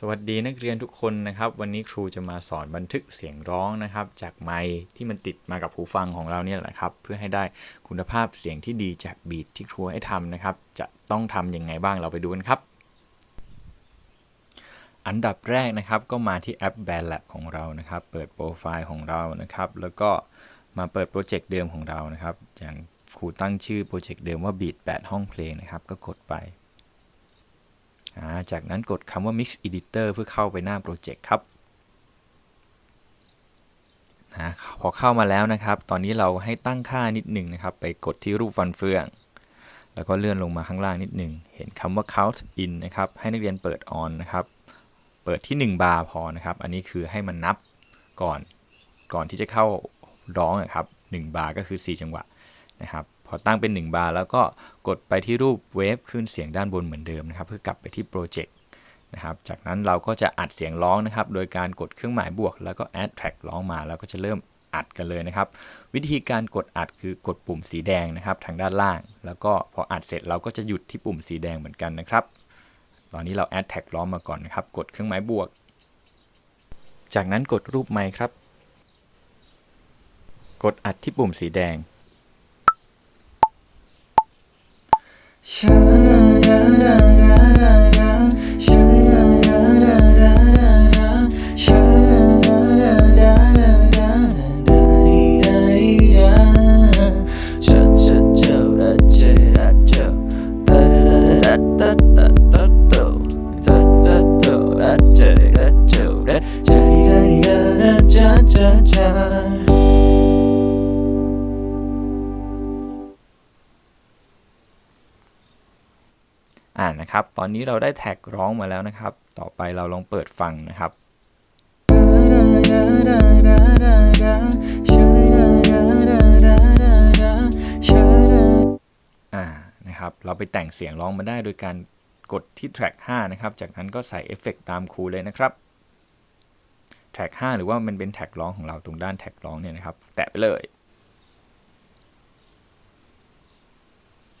สวัสดีนักเรียนทุกคนนะครับ วันนี้ครูจะมาสอนบันทึกเสียงร้องนะครับ จากไมค์ที่มันติดมากับหูฟังของเราเนี่ยแหละครับ เพื่อให้ได้คุณภาพเสียงที่ดีจากบีทที่ครูให้ทำนะครับ จะต้องทำยังไงบ้างเราไปดูกันครับ อันดับแรกนะครับก็มาที่แอป Bandlab ของเรานะครับ เปิดโปรไฟล์ของเรานะครับ แล้วก็มาเปิดโปรเจกต์เดิมของเรานะครับ อย่างครูตั้งชื่อโปรเจกต์เดิมว่า Beat 8ห้องเพลงนะครับ ก็กดไป จากนั้นกดคำว่า Mix Editor เพื่อเข้าไปหน้าโปรเจกต์ครับนะพอเข้ามาแล้วนะครับ ตอนนี้เราให้ตั้งค่านิดหนึ่งนะครับ ไปกดที่รูปฟันเฟือง แล้วก็เลื่อนลงมาข้างล่างนิดหนึ่ง เห็นคำว่า count in นะครับ ให้นักเรียนเปิด on นะครับ เปิดที่ 1 บาร์พอนะครับ อันนี้คือให้มันนับก่อน ก่อนที่จะเข้าร้องนะครับ 1 บาร์ก็คือ 4 จังหวะนะครับ พอตั้งเป็น 1 บาร์แล้วก็กดไปที่รูปเวฟขึ้นเสียงด้านบนเหมือนเดิมนะครับเพื่อกลับไปที่โปรเจกต์นะครับจากนั้นเราก็จะอัดเสียงร้องนะครับโดยการกดเครื่องหมายบวก แล้วก็ add track ร้องมาแล้วก็จะเริ่มอัดกันเลยนะครับ วิธีการกดอัดคือกดปุ่มสีแดงนะครับทางด้านล่าง แล้วก็พออัดเสร็จเราก็จะหยุดที่ปุ่มสีแดงเหมือนกันนะครับ ตอนนี้เรา add tag ร้องมาก่อนนะครับกดเครื่องหมายบวก จากนั้นกดรูปไมค์ครับ กดอัดที่ปุ่มสีแดง อ่านะครับ ตอนนี้เราได้แท็กร้องมาแล้วนะครับ ต่อไปเราลองเปิดฟังนะครับอ่านะครับ เราไปแต่งเสียงร้องมาได้โดยการกดที่ track 5 นะครับ จากนั้นก็ใส่เอฟเฟกตามครูเลยนะครับ track 5 หรือว่ามันเป็นแท็กร้องของเราตรงด้านแท็กร้องเนี่ยนะครับ แตะไปเลย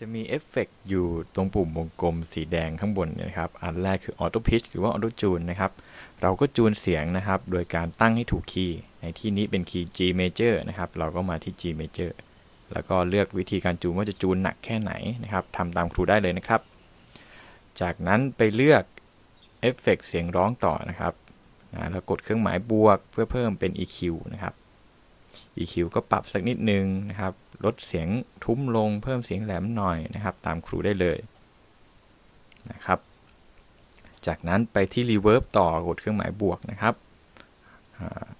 จะมีเอฟเฟกอยู่ตรงปุ่มวงกลมสีแดงข้างบนนะครับ อันแรกคือ Auto Pitch หรือว่า Auto Tune นะครับ เราก็จูนเสียงนะครับ โดยการตั้งให้ถูกคีย์ ในที่นี้เป็นคีย์ G major นะครับ เราก็มาที่ G major แล้วก็เลือกวิธีการจูนว่าจะจูนหนักแค่ไหนนะครับทำตามครูได้เลยนะครับ จากนั้นไปเลือกเอฟเฟกเสียงร้องต่อนะครับนะแล้วกดเครื่องหมายบวกเพื่อเพิ่มเป็น EQ นะครับ EQ ก็ปรับสักนิดนึงนะครับ ลดเสียงทุ้มลงเพิ่มเสียงแหลมหน่อยนะครับ ตามครูได้เลยนะครับ จากนั้นไปที่ Reverb ต่อกดเครื่องหมายบวกนะครับ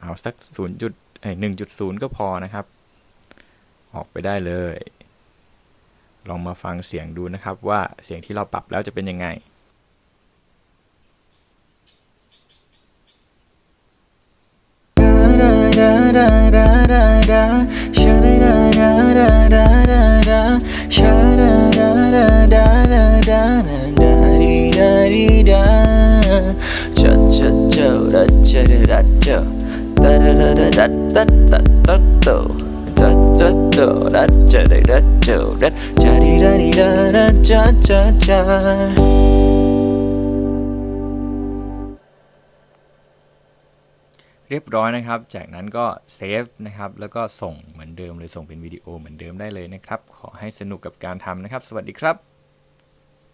เอาสัก0จุดเอ้ย1.0ก็พอนะครับ ออกไปได้เลย ลองมาฟังเสียงดูนะครับว่าเสียงที่เราปรับแล้วจะเป็นยังไง เรียบร้อยนะครับ จากนั้นก็เซฟนะครับ แล้วก็ส่งเหมือนเดิมเลยส่งเป็นวิดีโอเหมือนเดิมได้เลยนะครับ ขอให้สนุกกับการทำนะครับ สวัสดีครับ